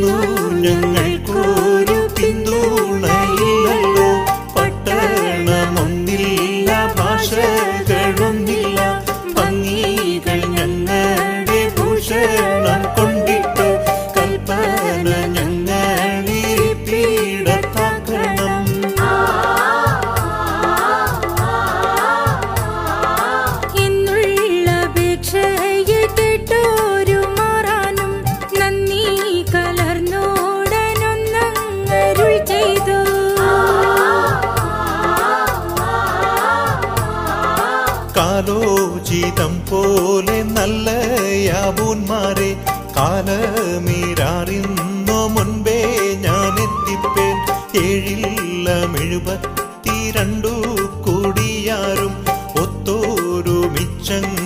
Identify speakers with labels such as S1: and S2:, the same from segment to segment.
S1: 路，能爱 പോലെ നല്ല യാവൂന്മാരെ കാലമീരാറിന്നോ മുൻപേ ഞാൻ എത്തിപ്പേൻ ഏഴില്ല എഴുപത്തിരണ്ടു കൂടിയാരും ഒത്തോരുമിച്ചങ്ങു പോകണം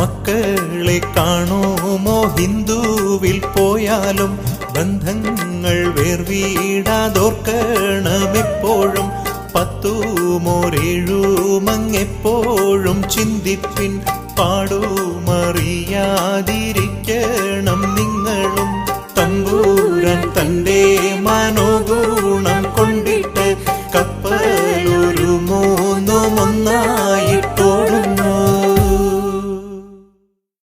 S1: മക്കളെ കാണുമോ? ഹിന്ദുവിൽ പോയാലും ബന്ധങ്ങൾ വേർവീടാതോർക്കണമെപ്പോഴും. പത്തുമോരേഴുമങ്ങെപ്പോഴും ചിന്തിപ്പിൻ പാടുമറിയാതിരിക്കണം നിങ്ങളും. തമ്പൂരൻ തന്റെ മനോഗുണം കൊണ്ടിട്ട് കപ്പലൊരു മൂന്നുമൊന്നാ